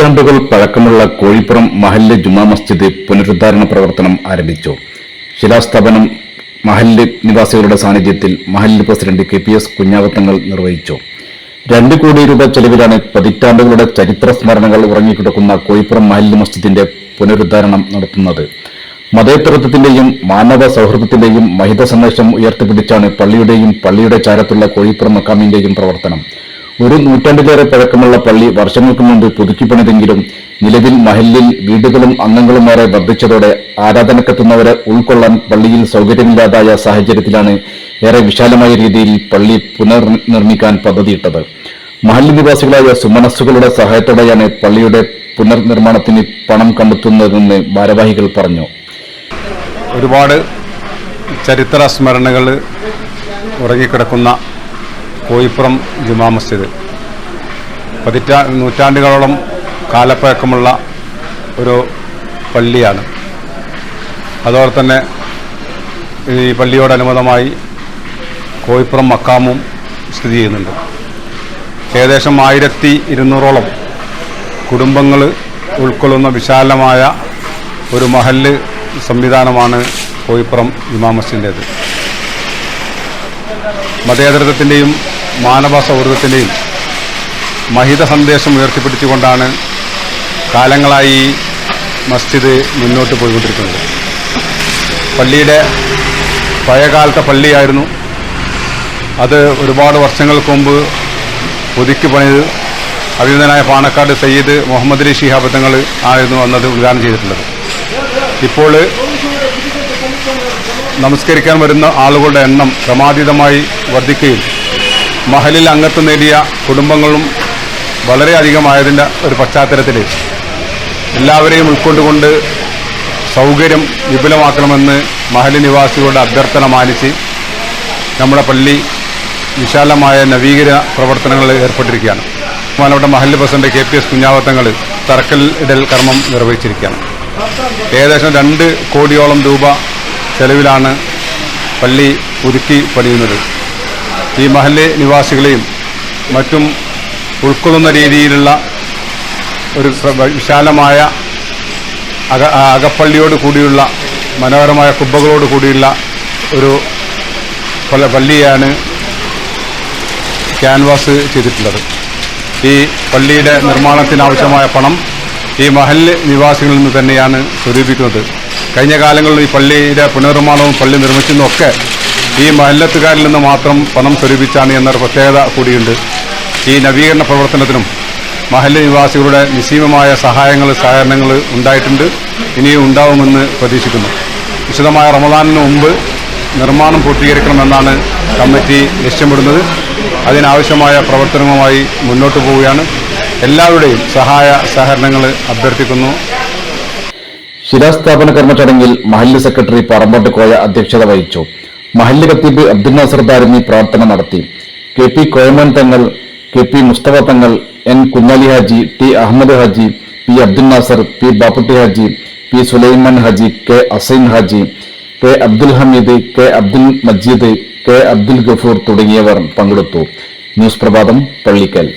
നൂറ്റാണ്ടുകൾ പഴക്കമുള്ള കോഴിപ്പുറം മഹല്ല് ജുമാ മസ്ജിദ് പുനരുദ്ധാരണ പ്രവർത്തനം ആരംഭിച്ചു. ശിലാസ്ഥാപനം മഹല്ല് നിവാസികളുടെ സാന്നിധ്യത്തിൽ മഹല്ല് president K P S Kunjavathangal നിർവഹിച്ചു. രണ്ട് കോടി രൂപ ചെലവിലാണ് പതിറ്റാണ്ടുകളുടെ ചരിത്ര സ്മരണകൾ ഉറങ്ങിക്കിടക്കുന്ന കോഴിപ്പുറം മഹല്ല് മസ്ജിദിന്റെ പുനരുദ്ധാരണം നടത്തുന്നത്. മതേതരത്വത്തിന്റെയും മാനവ സൗഹൃദത്തിന്റെയും മഹിത സന്ദേശം ഉയർത്തിപ്പിടിച്ചാണ് പള്ളിയുടെയും പള്ളിയുടെ ചാരത്തുള്ള കോഴിപ്പുറം മക്കാമിന്റെയും പ്രവർത്തനം. ഒരു നൂറ്റാണ്ടിലേറെ പഴക്കമുള്ള പള്ളി വർഷങ്ങൾക്ക് മുമ്പ് പുതുക്കിപ്പണിതെങ്കിലും നിലവിൽ മഹലിൽ വീടുകളും അംഗങ്ങളും വരെ വർദ്ധിച്ചതോടെ ആരാധനക്കെത്തുന്നവരെ ഉൾക്കൊള്ളാൻ പള്ളിയിൽ സൗകര്യമില്ലാതായ സാഹചര്യത്തിലാണ് ഏറെ വിശാലമായ രീതിയിൽ പള്ളി പുനർനിർമ്മിക്കാൻ പദ്ധതിയിട്ടത്. മഹല്ലി നിവാസികളായ സുമനസ്സുകളുടെ സഹായത്തോടെയാണ് പള്ളിയുടെ പുനർനിർമ്മാണത്തിന് പണം കണ്ടെത്തുന്നതെന്ന് ഭാരവാഹികൾ പറഞ്ഞു. ഒരുപാട് ചരിത്ര സ്മരണകൾ ഉറങ്ങിക്കിടക്കുന്ന കോയിപ്പുറം ജുമാ മസ്ജിദ്. പതിറ്റാ നൂറ്റാണ്ടുകളോളം കാലപ്പഴക്കമുള്ള ഒരു പള്ളിയാണ്. അതോടെ തന്നെ ഈ പള്ളിയോടനുബന്ധമായി കോയിപ്പുറം മക്കാമും സ്ഥിതി ചെയ്യുന്നുണ്ട്. ഏകദേശം ആയിരത്തി ഇരുന്നൂറോളം കുടുംബങ്ങൾ ഉൾക്കൊള്ളുന്ന വിശാലമായ ഒരു മഹല്ല് സംവിധാനമാണ് കോയിപ്പുറം മസ്ജിദിന്റേത്. മതേതരത്വത്തിന്റെയും മാനവ സൗഹൃദത്തിന്റെയും മഹിത സന്ദേശം ഉയർത്തിപ്പിടിച്ചുകൊണ്ടാണ് കാലങ്ങളായി മസ്ജിദ് മുന്നോട്ട് പോയിക്കൊണ്ടിരിക്കുന്നത്. പള്ളിയുടെ പഴയകാലത്തെ പള്ളിയായിരുന്നു. അത് ഒരുപാട് വർഷങ്ങൾക്ക് മുമ്പ് പുതുക്കി പണിത് അഭിനന്ദനായ പാണക്കാട് സയ്യിദ് മുഹമ്മദ് അലി ഷിഹാബ് തങ്ങൾ ആയിരുന്നു അന്നത് ഉദ്ഘാടനം ചെയ്തിട്ടുള്ളത്. ഇപ്പോൾ നമസ്കരിക്കാൻ വരുന്ന ആളുകളുടെ എണ്ണം ക്രമാതീതമായി വർദ്ധിക്കുകയും മഹലിൽ അംഗത്വം നേടിയ കുടുംബങ്ങളും വളരെയധികമായതിന്റെ ഒരു പശ്ചാത്തലത്തിൽ എല്ലാവരെയും ഉൾക്കൊണ്ടുകൊണ്ട് സൗകര്യം വിപുലമാക്കണമെന്ന് മഹലി നിവാസികളുടെ അഭ്യർത്ഥന മാനിച്ച് നമ്മുടെ പള്ളി വിശാലമായ നവീകരണ പ്രവർത്തനങ്ങളിൽ ഏർപ്പെട്ടിരിക്കുകയാണ്. മാനവയുടെ മഹല്ല് president K P S Kunjavathangal തറക്കൽ ഇടൽ കർമ്മം നിർവഹിച്ചിരിക്കുകയാണ്. ഏകദേശം രണ്ട് കോടിയോളം രൂപ ചെലവിലാണ് പള്ളി പുതുക്കി പണിയുന്നത്. ഈ മഹല്ലെ നിവാസികളെയും മറ്റും ഉൾക്കൊള്ളുന്ന രീതിയിലുള്ള ഒരു വിശാലമായ അക അകപ്പള്ളിയോട് കൂടിയുള്ള മനോഹരമായ കുബ്ബകളോട് കൂടിയുള്ള ഒരു പള്ളിയാണ് ക്യാൻവാസ് ചെയ്തിട്ടുള്ളത്. ഈ പള്ളിയുടെ നിർമ്മാണത്തിനാവശ്യമായ പണം ഈ മഹൽ നിവാസികളിൽ നിന്ന് തന്നെയാണ് സ്വരൂപിക്കുന്നത്. കഴിഞ്ഞ കാലങ്ങളിൽ ഈ പള്ളിയുടെ പുനർനിർമ്മാണവും പള്ളി നിർമ്മിച്ചതും ഒക്കെ ഈ മഹല്ലത്തുകാരിൽ നിന്ന് മാത്രം പണം സ്വരൂപിച്ചാണ് എന്നൊരു പ്രത്യേകത കൂടിയുണ്ട്. ഈ നവീകരണ പ്രവർത്തനത്തിനും മഹല്ല് നിവാസികളുടെ നിസീമമായ സഹായങ്ങൾ സഹകരണങ്ങൾ ഉണ്ടായിട്ടുണ്ട്. ഇനിയും ഉണ്ടാവുമെന്ന് പ്രതീക്ഷിക്കുന്നു. വിശദമായ റമദാനിന് മുമ്പ് നിർമ്മാണം പൂർത്തീകരിക്കണമെന്നാണ് കമ്മിറ്റി ലക്ഷ്യമിടുന്നത്. അതിനാവശ്യമായ പ്രവർത്തനവുമായി മുന്നോട്ട് പോവുകയാണ്. എല്ലാവരുടെയും സഹായ സഹകരണങ്ങൾ അഭ്യർത്ഥിക്കുന്നു. ശിലാസ്ഥാപന കർമ്മചടങ്ങിൽ മഹല്ല് സെക്രട്ടറി പറമ്പോട്ട് കോയ അധ്യക്ഷത വഹിച്ചു. മഹല്ല് ഖത്തീബ് അബ്ദുൽ നാസർ ദാരിമി പ്രാർത്ഥന നടത്തി. കെ പി കോയമാൻ തങ്ങൾ K P Mustafa Thangal N Kunjali Haji T Ahmed Haji P Abdul Nasar P Bapputty Haji P Sulaiman Haji K Assain Haji K Abdul Hameed K Abdul Majeed K Abdul Gafoor തുടങ്ങിയവർ പങ്കെടുത്തു. News പ്രഭാതം പള്ളിക്കൽ.